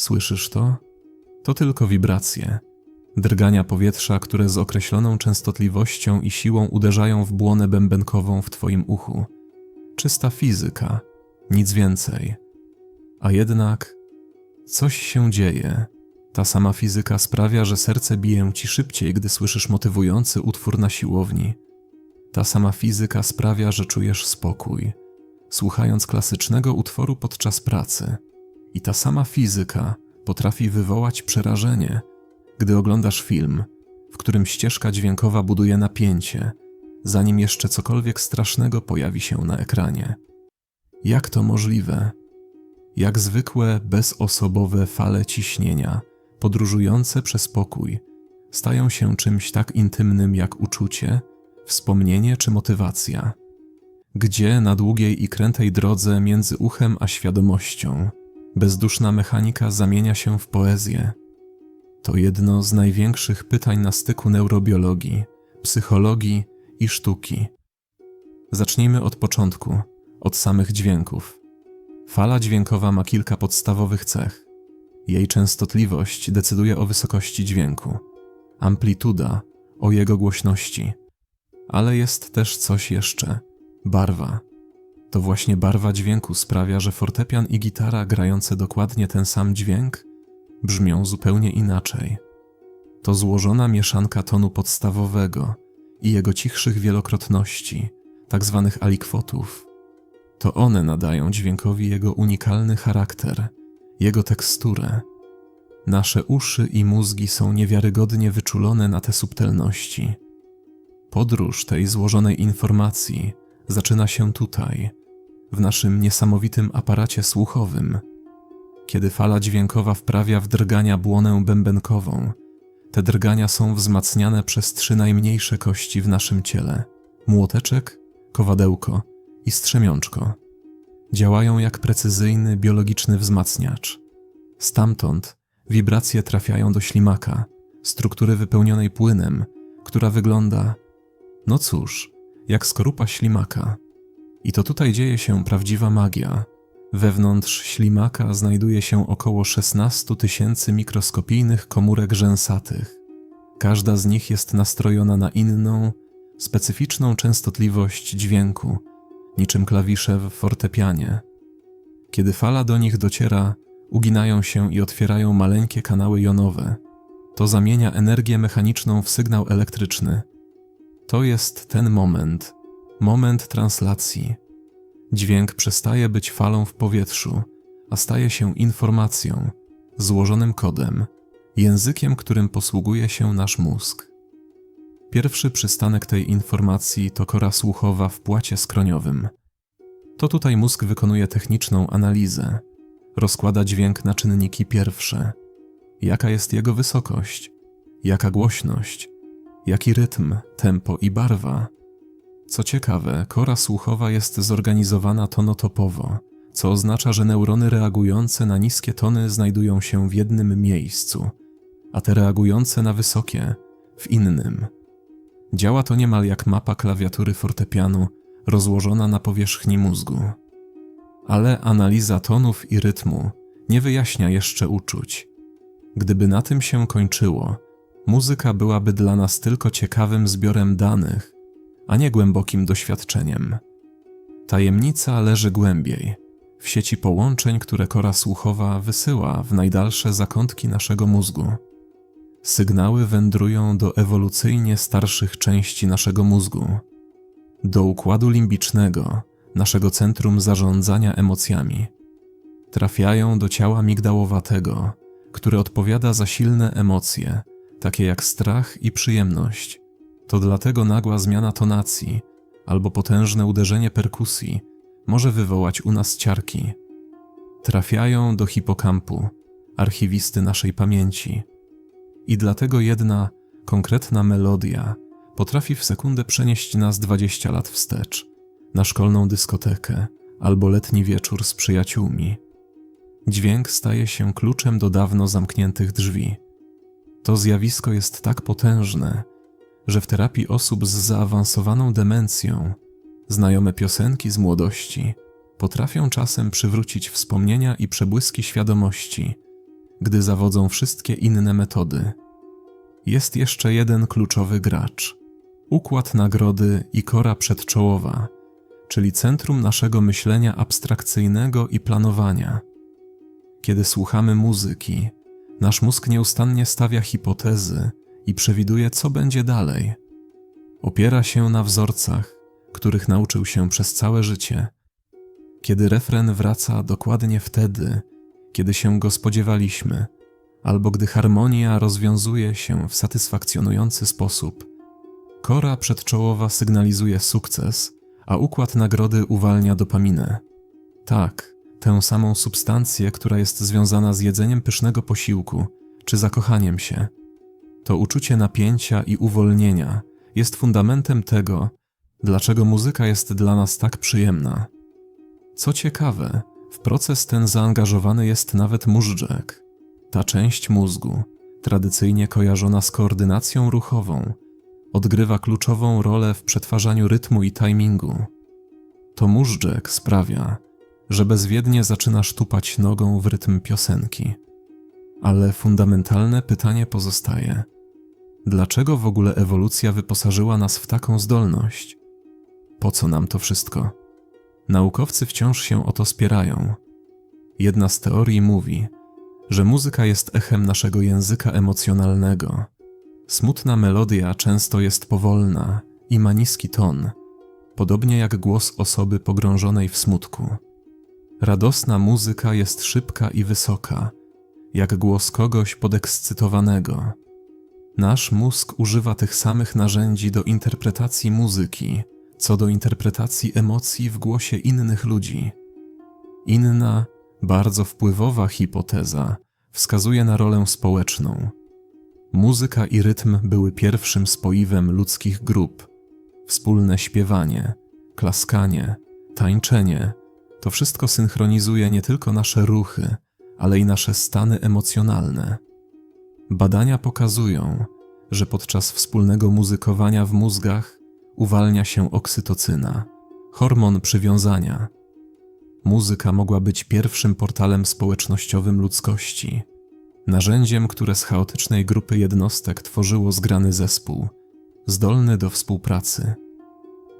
Słyszysz to? To tylko wibracje. Drgania powietrza, które z określoną częstotliwością i siłą uderzają w błonę bębenkową w Twoim uchu. Czysta fizyka, nic więcej. A jednak coś się dzieje. Ta sama fizyka sprawia, że serce bije ci szybciej, gdy słyszysz motywujący utwór na siłowni. Ta sama fizyka sprawia, że czujesz spokój, słuchając klasycznego utworu podczas pracy. I ta sama fizyka potrafi wywołać przerażenie, gdy oglądasz film, w którym ścieżka dźwiękowa buduje napięcie, zanim jeszcze cokolwiek strasznego pojawi się na ekranie. Jak to możliwe? Jak zwykłe, bezosobowe fale ciśnienia, podróżujące przez pokój, stają się czymś tak intymnym jak uczucie, wspomnienie czy motywacja. Gdzie na długiej i krętej drodze między uchem a świadomością bezduszna mechanika zamienia się w poezję? To jedno z największych pytań na styku neurobiologii, psychologii i sztuki. Zacznijmy od początku, od samych dźwięków. Fala dźwiękowa ma kilka podstawowych cech. Jej częstotliwość decyduje o wysokości dźwięku, amplituda o jego głośności, ale jest też coś jeszcze barwa. To właśnie barwa dźwięku sprawia, że fortepian i gitara grające dokładnie ten sam dźwięk brzmią zupełnie inaczej. To złożona mieszanka tonu podstawowego i jego cichszych wielokrotności, tak zwanych alikwotów. To one nadają dźwiękowi jego unikalny charakter, jego teksturę. Nasze uszy i mózgi są niewiarygodnie wyczulone na te subtelności. Podróż tej złożonej informacji zaczyna się tutaj, w naszym niesamowitym aparacie słuchowym. Kiedy fala dźwiękowa wprawia w drgania błonę bębenkową, te drgania są wzmacniane przez trzy najmniejsze kości w naszym ciele: młoteczek, kowadełko i strzemiączko. Działają jak precyzyjny biologiczny wzmacniacz. Stamtąd wibracje trafiają do ślimaka, struktury wypełnionej płynem, która wygląda, no cóż, jak skorupa ślimaka. I to tutaj dzieje się prawdziwa magia. Wewnątrz ślimaka znajduje się około 16 tysięcy mikroskopijnych komórek rzęsatych. Każda z nich jest nastrojona na inną, specyficzną częstotliwość dźwięku, niczym klawisze w fortepianie. Kiedy fala do nich dociera, uginają się i otwierają maleńkie kanały jonowe. To zamienia energię mechaniczną w sygnał elektryczny. To jest ten moment, moment translacji. Dźwięk przestaje być falą w powietrzu, a staje się informacją, złożonym kodem, językiem, którym posługuje się nasz mózg. Pierwszy przystanek tej informacji to kora słuchowa w płacie skroniowym. To tutaj mózg wykonuje techniczną analizę, rozkłada dźwięk na czynniki pierwsze. Jaka jest jego wysokość, jaka głośność, jaki rytm, tempo i barwa. Co ciekawe, kora słuchowa jest zorganizowana tonotopowo, co oznacza, że neurony reagujące na niskie tony znajdują się w jednym miejscu, a te reagujące na wysokie w innym. Działa to niemal jak mapa klawiatury fortepianu rozłożona na powierzchni mózgu. Ale analiza tonów i rytmu nie wyjaśnia jeszcze uczuć. Gdyby na tym się kończyło, muzyka byłaby dla nas tylko ciekawym zbiorem danych, a nie głębokim doświadczeniem. Tajemnica leży głębiej, w sieci połączeń, które kora słuchowa wysyła w najdalsze zakątki naszego mózgu. Sygnały wędrują do ewolucyjnie starszych części naszego mózgu, do układu limbicznego, naszego centrum zarządzania emocjami. Trafiają do ciała migdałowatego, które odpowiada za silne emocje, takie jak strach i przyjemność. To dlatego nagła zmiana tonacji albo potężne uderzenie perkusji może wywołać u nas ciarki. Trafiają do hipokampu, archiwisty naszej pamięci. I dlatego jedna konkretna melodia potrafi w sekundę przenieść nas 20 lat wstecz, na szkolną dyskotekę albo letni wieczór z przyjaciółmi. Dźwięk staje się kluczem do dawno zamkniętych drzwi. To zjawisko jest tak potężne, że w terapii osób z zaawansowaną demencją znajome piosenki z młodości potrafią czasem przywrócić wspomnienia i przebłyski świadomości, gdy zawodzą wszystkie inne metody. Jest jeszcze jeden kluczowy gracz układ nagrody i kora przedczołowa, czyli centrum naszego myślenia abstrakcyjnego i planowania. Kiedy słuchamy muzyki, nasz mózg nieustannie stawia hipotezy i przewiduje, co będzie dalej. Opiera się na wzorcach, których nauczył się przez całe życie. Kiedy refren wraca dokładnie wtedy, kiedy się go spodziewaliśmy, albo gdy harmonia rozwiązuje się w satysfakcjonujący sposób, kora przedczołowa sygnalizuje sukces, a układ nagrody uwalnia dopaminę. Tak, tę samą substancję, która jest związana z jedzeniem pysznego posiłku czy zakochaniem się. To uczucie napięcia i uwolnienia jest fundamentem tego, dlaczego muzyka jest dla nas tak przyjemna. Co ciekawe, w proces ten zaangażowany jest nawet móżdżek, ta część mózgu, tradycyjnie kojarzona z koordynacją ruchową, odgrywa kluczową rolę w przetwarzaniu rytmu i timingu. To móżdżek sprawia, że bezwiednie zaczynasz tupać nogą w rytm piosenki. Ale fundamentalne pytanie pozostaje: dlaczego w ogóle ewolucja wyposażyła nas w taką zdolność? Po co nam to wszystko? Naukowcy wciąż się o to spierają. Jedna z teorii mówi, że muzyka jest echem naszego języka emocjonalnego. Smutna melodia często jest powolna i ma niski ton, podobnie jak głos osoby pogrążonej w smutku. Radosna muzyka jest szybka i wysoka, jak głos kogoś podekscytowanego. Nasz mózg używa tych samych narzędzi do interpretacji muzyki, co do interpretacji emocji w głosie innych ludzi. Inna, bardzo wpływowa hipoteza wskazuje na rolę społeczną. Muzyka i rytm były pierwszym spoiwem ludzkich grup. Wspólne śpiewanie, klaskanie, tańczenie to wszystko synchronizuje nie tylko nasze ruchy, ale i nasze stany emocjonalne. Badania pokazują, że podczas wspólnego muzykowania w mózgach uwalnia się oksytocyna, hormon przywiązania. Muzyka mogła być pierwszym portalem społecznościowym ludzkości, narzędziem, które z chaotycznej grupy jednostek tworzyło zgrany zespół, zdolny do współpracy.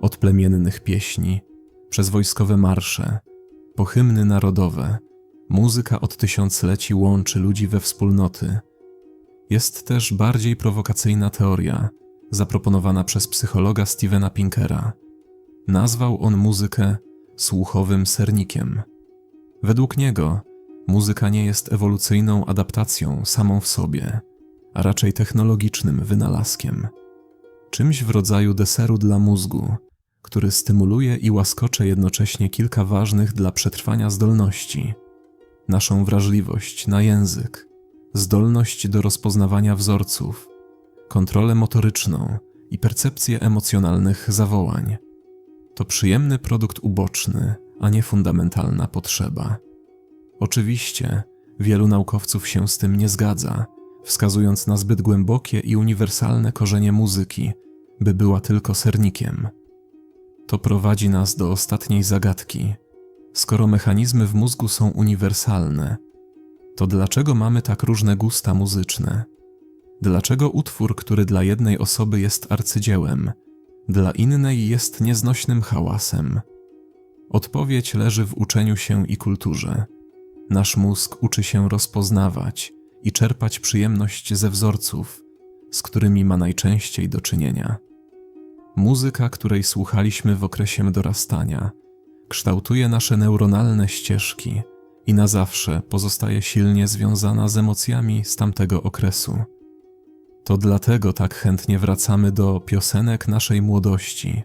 Od plemiennych pieśni, przez wojskowe marsze, po hymny narodowe, muzyka od tysiącleci łączy ludzi we wspólnoty. Jest też bardziej prowokacyjna teoria, zaproponowana przez psychologa Stevena Pinkera. Nazwał on muzykę słuchowym sernikiem. Według niego muzyka nie jest ewolucyjną adaptacją samą w sobie, a raczej technologicznym wynalazkiem. Czymś w rodzaju deseru dla mózgu, który stymuluje i łaskocze jednocześnie kilka ważnych dla przetrwania zdolności: naszą wrażliwość na język, zdolność do rozpoznawania wzorców, kontrolę motoryczną i percepcję emocjonalnych zawołań. To przyjemny produkt uboczny, a nie fundamentalna potrzeba. Oczywiście, wielu naukowców się z tym nie zgadza, wskazując na zbyt głębokie i uniwersalne korzenie muzyki, by była tylko sernikiem. To prowadzi nas do ostatniej zagadki. Skoro mechanizmy w mózgu są uniwersalne, to dlaczego mamy tak różne gusta muzyczne? Dlaczego utwór, który dla jednej osoby jest arcydziełem, dla innej jest nieznośnym hałasem? Odpowiedź leży w uczeniu się i kulturze. Nasz mózg uczy się rozpoznawać i czerpać przyjemność ze wzorców, z którymi ma najczęściej do czynienia. Muzyka, której słuchaliśmy w okresie dorastania, kształtuje nasze neuronalne ścieżki i na zawsze pozostaje silnie związana z emocjami z tamtego okresu. To dlatego tak chętnie wracamy do piosenek naszej młodości.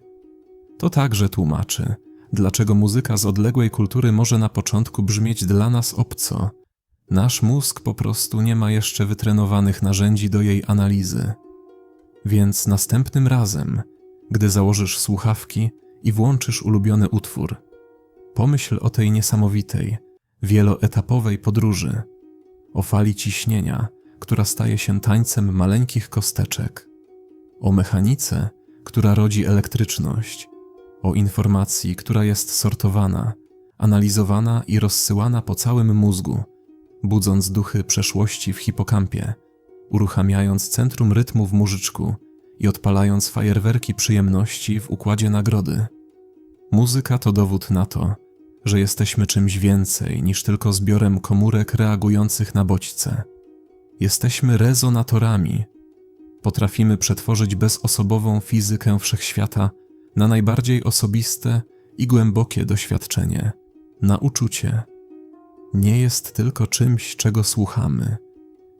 To także tłumaczy, dlaczego muzyka z odległej kultury może na początku brzmieć dla nas obco. Nasz mózg po prostu nie ma jeszcze wytrenowanych narzędzi do jej analizy. Więc następnym razem, gdy założysz słuchawki i włączysz ulubiony utwór, pomyśl o tej niesamowitej, wieloetapowej podróży, o fali ciśnienia, która staje się tańcem maleńkich kosteczek, o mechanice, która rodzi elektryczność, o informacji, która jest sortowana, analizowana i rozsyłana po całym mózgu, budząc duchy przeszłości w hipokampie, uruchamiając centrum rytmu w mużyczku i odpalając fajerwerki przyjemności w układzie nagrody. Muzyka to dowód na to, że jesteśmy czymś więcej niż tylko zbiorem komórek reagujących na bodźce. Jesteśmy rezonatorami. Potrafimy przetworzyć bezosobową fizykę wszechświata na najbardziej osobiste i głębokie doświadczenie, na uczucie. Nie jest tylko czymś, czego słuchamy,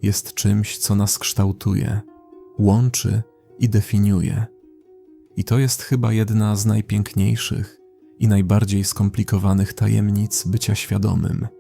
jest czymś, co nas kształtuje, łączy i definiuje. I to jest chyba jedna z najpiękniejszych i najbardziej skomplikowanych tajemnic bycia świadomym –